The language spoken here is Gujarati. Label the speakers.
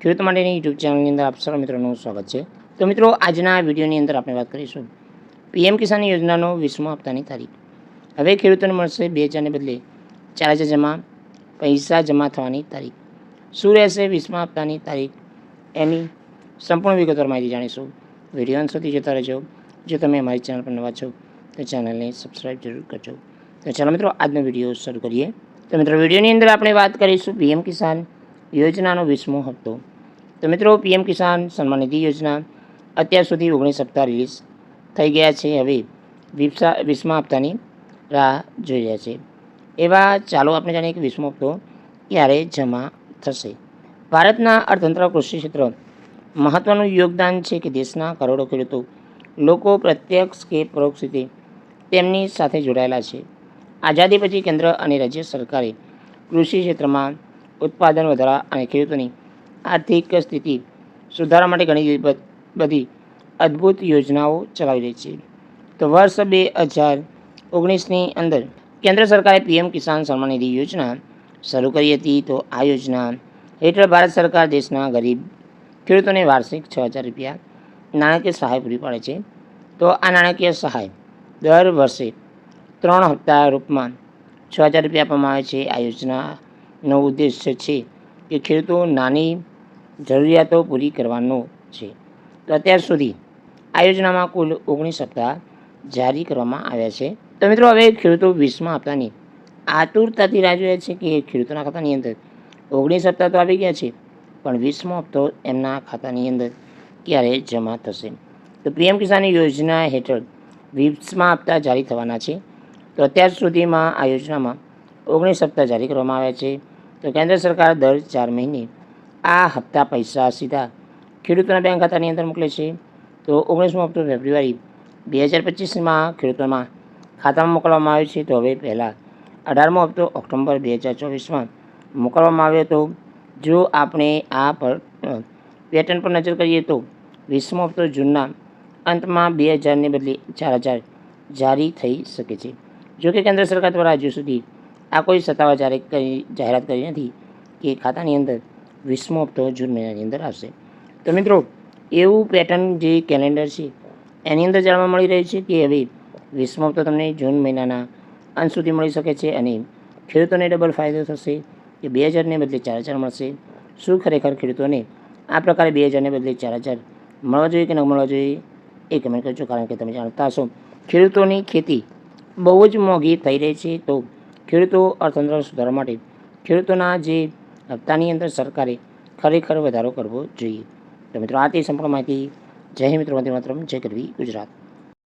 Speaker 1: ખેડૂત માટેની યુટ્યુબ ચેનલની અંદર આપ સર્વ મિત્રોનું સ્વાગત છે. તો મિત્રો, આજના વિડીયોની અંદર આપણે વાત કરીશું પીએમ કિસાન યોજનાનો વીસમો હપ્તાની તારીખ. હવે ખેડૂતોને મળશે બે હજારને બદલે ચાર હજાર જમા પૈસા જમા થવાની તારીખ. શું રહેશે વીસમા હપ્તાની તારીખ એની સંપૂર્ણ વિગતવાર માહિતી જાણીશું. વીડિયો અંત સુધી જોતા રહેજો. જો તમે અમારી ચેનલ પર નવા છો, તો ચેનલને સબસ્ક્રાઈબ જરૂર કરજો. તો ચાલો મિત્રો, આજનો વીડિયો શરૂ કરીએ. તો મિત્રો, વિડીયોની અંદર આપણે વાત કરીશું પીએમ કિસાન યોજનાનો વીસમો હપ્તો તો મિત્રો, પીએમ કિસાન સન્માન નિધિ યોજના અત્યાર સુધી ઓગણીસ હપ્તા રિલીઝ થઈ ગયા છે. હવે વીસા વીસમા હપ્તાની રાહ જોઈ રહ્યા છે. એવા ચાલો આપણે જાણીએ કે વીસમો હપ્તો ક્યારે જમા થશે. ભારતના અર્થતંત્ર, કૃષિ ક્ષેત્ર મહત્ત્વનું યોગદાન છે કે દેશના કરોડો ખેડૂતો લોકો પ્રત્યક્ષ કે પરોક્ષ રીતે તેમની સાથે જોડાયેલા છે. આઝાદી પછી કેન્દ્ર અને રાજ્ય સરકારે કૃષિ ક્ષેત્રમાં ઉત્પાદન વધારવા અને ખેડૂતોની આર્થિક સ્થિતિ સુધારવા માટે ઘણી બધી અદ્ભુત યોજનાઓ ચલાવી રહી છે. તો વર્ષ બે હજાર ઓગણીસની અંદર કેન્દ્ર સરકારે પીએમ કિસાન સન્માન નિધિ યોજના શરૂ કરી હતી. તો આ યોજના હેઠળ ભારત સરકાર દેશના ગરીબ ખેડૂતોને વાર્ષિક છ હજાર રૂપિયા નાણાકીય સહાય પૂરી પાડે છે. તો આ નાણાકીય સહાય દર વર્ષે ત્રણ હપ્તા રૂપમાં છ હજાર રૂપિયા આપવામાં આવે છે. આ યોજનાનો ઉદ્દેશ્ય છે. કે ખેડૂતો નાની જરૂરિયાતો પૂરી કરવાનો છે. તો અત્યાર સુધી આ યોજનામાં કુલ ઓગણીસ હપ્તા જારી કરવામાં આવ્યા છે. તો મિત્રો, હવે ખેડૂતો વીસમાં હપ્તાની આતુરતાથી રાહ જોઈએ છે કે ખેડૂતોના ખાતાની અંદર ઓગણીસ હપ્તા તો આવી ગયા છે, પણ વીસમો હપ્તો એમના ખાતાની અંદર ક્યારે જમા થશે? તો પીએમ કિસાન યોજના હેઠળ વીસમાં હપ્તા જારી થવાના છે. તો અત્યાર સુધીમાં આ યોજનામાં ઓગણીસ હપ્તા જારી કરવામાં આવ્યા છે. તો કેન્દ્ર સરકાર દર ચાર મહિને આ હપ્તા પૈસા સીધા ખેડૂતોના બેંક ખાતાની અંદર મોકલે છે. તો ઓગણીસમો હપ્તો ફેબ્રુઆરી બે હજાર પચીસમાં ખેડૂતોમાં ખાતામાં મોકલવામાં આવ્યો છે. તો હવે પહેલાં અઢારમો હપ્તો ઓક્ટોબર બે હજાર ચોવીસમાં મોકલવામાં આવ્યો હતો. જો આપણે આ પર પેટર્ન પર નજર કરીએ તો વીસમો હપ્તો જૂનના અંતમાં બે હજારને બદલે ચાર હજાર જારી થઈ શકે છે. જો કે કેન્દ્ર સરકાર દ્વારા હજુ સુધી આ કોઈ સત્તાવાર જાહેર કરી જાહેરાત કરી નથી કે ખાતાની અંદર વીસમો હપ્તો જૂન મહિનાની અંદર આવશે. તો મિત્રો, એવું પેટર્ન જે કેલેન્ડર છે, એની અંદર જાણવા મળી રહ્યું છે કે હવે વીસમો હપ્તો તમને જૂન મહિનાના અંત સુધી મળી શકે છે અને ખેડૂતોને ડબલ ફાયદો થશે કે બે હજારને બદલે ચાર હજાર મળશે. શું ખરેખર ખેડૂતોને આ પ્રકારે બે હજારને બદલે ચાર હજાર મળવા જોઈએ કે ન મળવા જોઈએ? એ કમેન્ટ કરજો, કારણ કે તમે જાણતા હશો. ખેડૂતોની ખેતી બહુ જ મોંઘી થઈ રહી છે, તો ખેડૂતો અર્થતંત્ર સુધારવા માટે ખેડૂતોના જે હપ્તાની અંદર સરકારે ખરેખર વધારો કરવો જોઈએ. તો મિત્રો, આ તે સંપૂર્ણ માહિતી. જય મિત્રો, વંદે માતરમ. જય કરવી ગુજરાત.